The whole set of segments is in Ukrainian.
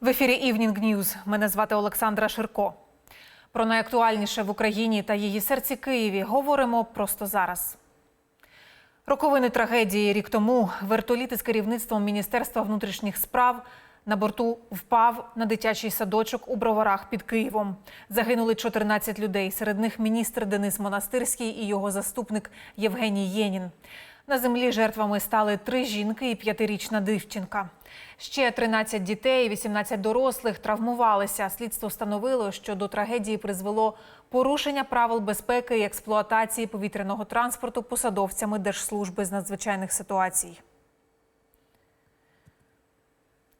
В ефірі Evening News. Мене звати Олександра Ширко. Про найактуальніше в Україні та її серці Києві говоримо просто зараз. Роковини трагедії рік тому вертоліт із керівництвом Міністерства внутрішніх справ на борту впав на дитячий садочок у броварах під Києвом. Загинули 14 людей. Серед них міністр Денис Монастирський і його заступник Євгеній Єнін. На землі жертвами стали три жінки і п'ятирічна дівчинка. Ще 13 дітей, 18 дорослих травмувалися. Слідство встановило, що до трагедії призвело порушення правил безпеки і експлуатації повітряного транспорту посадовцями Держслужби з надзвичайних ситуацій.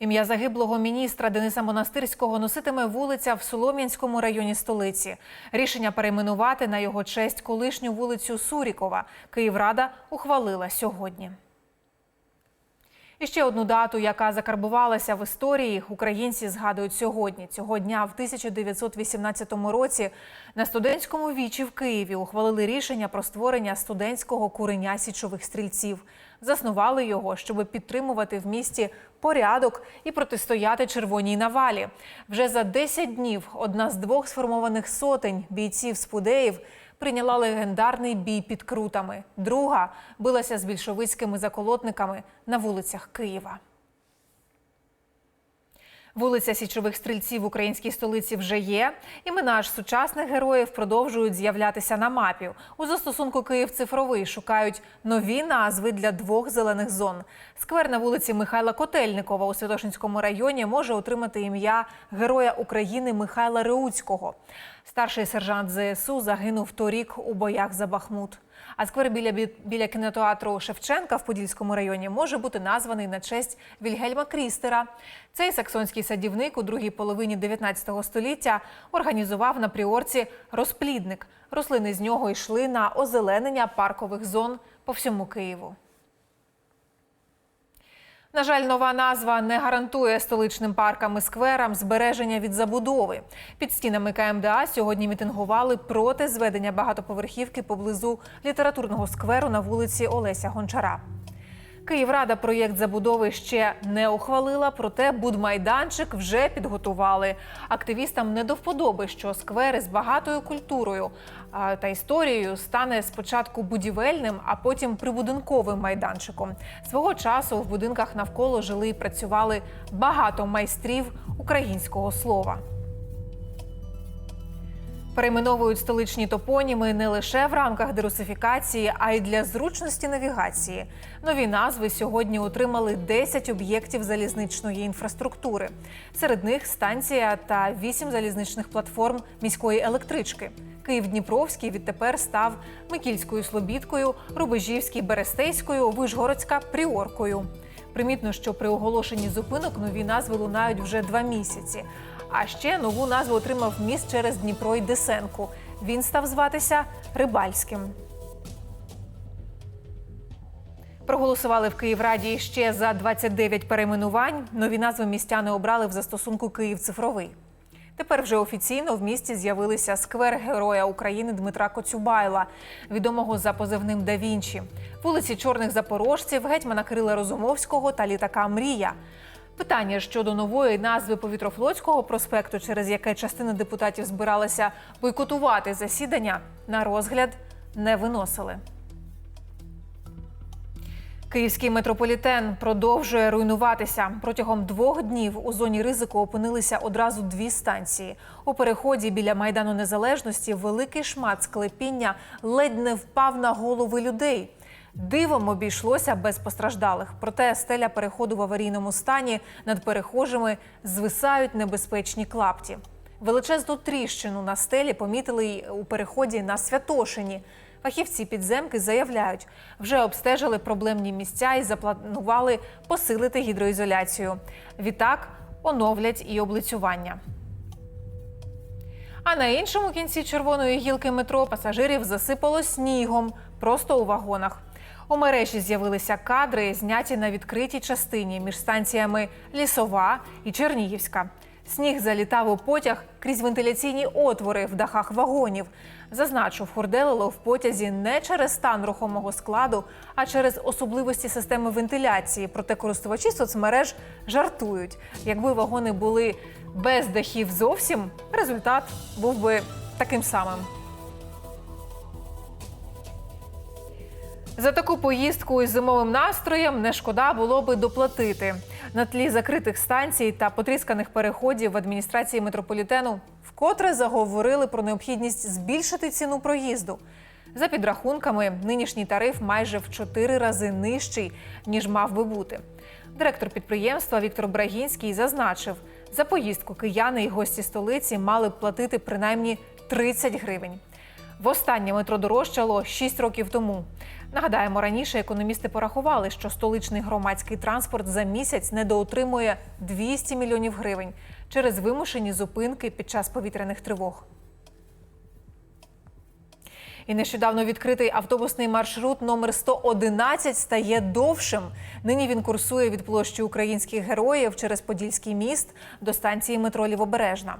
Ім'я загиблого міністра Дениса Монастирського носитиме вулиця в Солом'янському районі столиці. Рішення перейменувати на його честь колишню вулицю Сурікова Київрада ухвалила сьогодні. І ще одну дату, яка закарбувалася в історії, українці згадують сьогодні. Цього дня, в 1918 році, на студентському вічі в Києві ухвалили рішення про створення студентського куреня січових стрільців. Заснували його, щоб підтримувати в місті порядок і протистояти червоній навалі. Вже за 10 днів одна з двох сформованих сотень бійців спудеїв прийняла легендарний бій під крутами. Друга билася з більшовицькими заколотниками на вулицях Києва. Вулиця січових стрільців в українській столиці вже є. Імена ж сучасних героїв продовжують з'являтися на мапі. У застосунку Київ цифровий шукають нові назви для двох зелених зон. Сквер на вулиці Михайла Котельникова у Святошинському районі може отримати ім'я Героя України Михайла Реуцького. Старший сержант ЗСУ загинув торік у боях за Бахмут. А сквер біля, біля кінотеатру Шевченка в Подільському районі може бути названий на честь Вільгельма Крістера. Цей саксонський садівник у другій половині 19 століття організував на пріорці розплідник. Рослини з нього йшли на озеленення паркових зон по всьому Києву. На жаль, нова назва не гарантує столичним паркам і скверам збереження від забудови. Під стінами КМДА сьогодні мітингували проти зведення багатоповерхівки поблизу літературного скверу на вулиці Олеся Гончара. Київрада проєкт забудови ще не ухвалила, проте будмайданчик вже підготували. Активістам не до вподоби, що сквери з багатою культурою та історією стане спочатку будівельним, а потім прибудинковим майданчиком. Свого часу в будинках навколо жили і працювали багато майстрів українського слова. Перейменовують столичні топоніми не лише в рамках дерусифікації, а й для зручності навігації. Нові назви сьогодні отримали 10 об'єктів залізничної інфраструктури. Серед них станція та 8 залізничних платформ міської електрички. Київ-Дніпровський відтепер став Микільською Слобідкою, Рубежівський Берестейською, Вишгородська Пріоркою. Примітно, що при оголошенні зупинок нові назви лунають вже два місяці. А ще нову назву отримав міст через Дніпро і Десенку. Він став зватися Рибальським. Проголосували в Київраді ще за 29 перейменувань. Нові назви містяни обрали в застосунку Київ цифровий. Тепер вже офіційно в місті з'явилися сквер Героя України Дмитра Коцюбайла, відомого за позивним Да Вінчі, вулиці чорних запорожців, гетьмана Кирила Розумовського та літака Мрія. Питання щодо нової назви повітрофлотського проспекту, через яке частина депутатів збиралася бойкотувати засідання, на розгляд не виносили. Київський метрополітен продовжує руйнуватися. Протягом двох днів у зоні ризику опинилися одразу дві станції. У переході біля майдану незалежності великий шмат склепіння ледь не впав на голови людей. Дивом обійшлося без постраждалих. Проте стеля переходу в аварійному стані над перехожими звисають небезпечні клапті. Величезну тріщину на стелі помітили й у переході на Святошині. Фахівці підземки заявляють, вже обстежили проблемні місця і запланували посилити гідроізоляцію. Відтак оновлять і облицювання. А на іншому кінці червоної гілки метро пасажирів засипало снігом просто у вагонах. У мережі з'явилися кадри, зняті на відкритій частині між станціями Лісова і Чернігівська. Сніг залітав у потяг крізь вентиляційні отвори в дахах вагонів. Зазначу, хурделило в потязі не через стан рухомого складу, а через особливості системи вентиляції. Проте користувачі соцмереж жартують. Якби вагони були без дахів зовсім, результат був би таким самим. За таку поїздку із зимовим настроєм не шкода було би доплатити. На тлі закритих станцій та потрісканих переходів в адміністрації метрополітену вкотре заговорили про необхідність збільшити ціну проїзду. За підрахунками, нинішній тариф майже в чотири рази нижчий, ніж мав би бути. Директор підприємства Віктор Брагінський зазначив, за поїздку кияни і гості столиці мали б платити принаймні 30 гривень. Востаннє метро дорожчало 6 років тому. Нагадаємо, раніше економісти порахували, що столичний громадський транспорт за місяць недоотримує 200 мільйонів гривень через вимушені зупинки під час повітряних тривог. І нещодавно відкритий автобусний маршрут номер 111 стає довшим. Нині він курсує від площі українських героїв через Подільський міст до станції метро Лівобережна.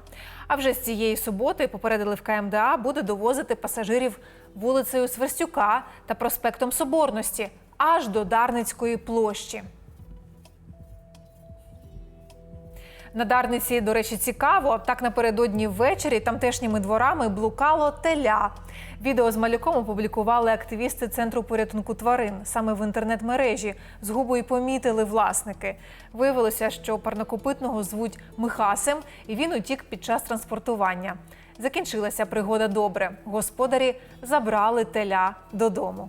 А вже з цієї суботи попередили в КМДА буде довозити пасажирів вулицею Сверстюка та проспектом Соборності аж до Дарницької площі. На Дарниці, до речі, цікаво. Так напередодні ввечері тамтешніми дворами блукало теля. Відео з малюком опублікували активісти центру порятунку тварин. Саме в інтернет-мережі згубу й помітили власники. Виявилося, що парнокопитного звуть Михасем, і він утік під час транспортування. Закінчилася пригода добре. Господарі забрали теля додому.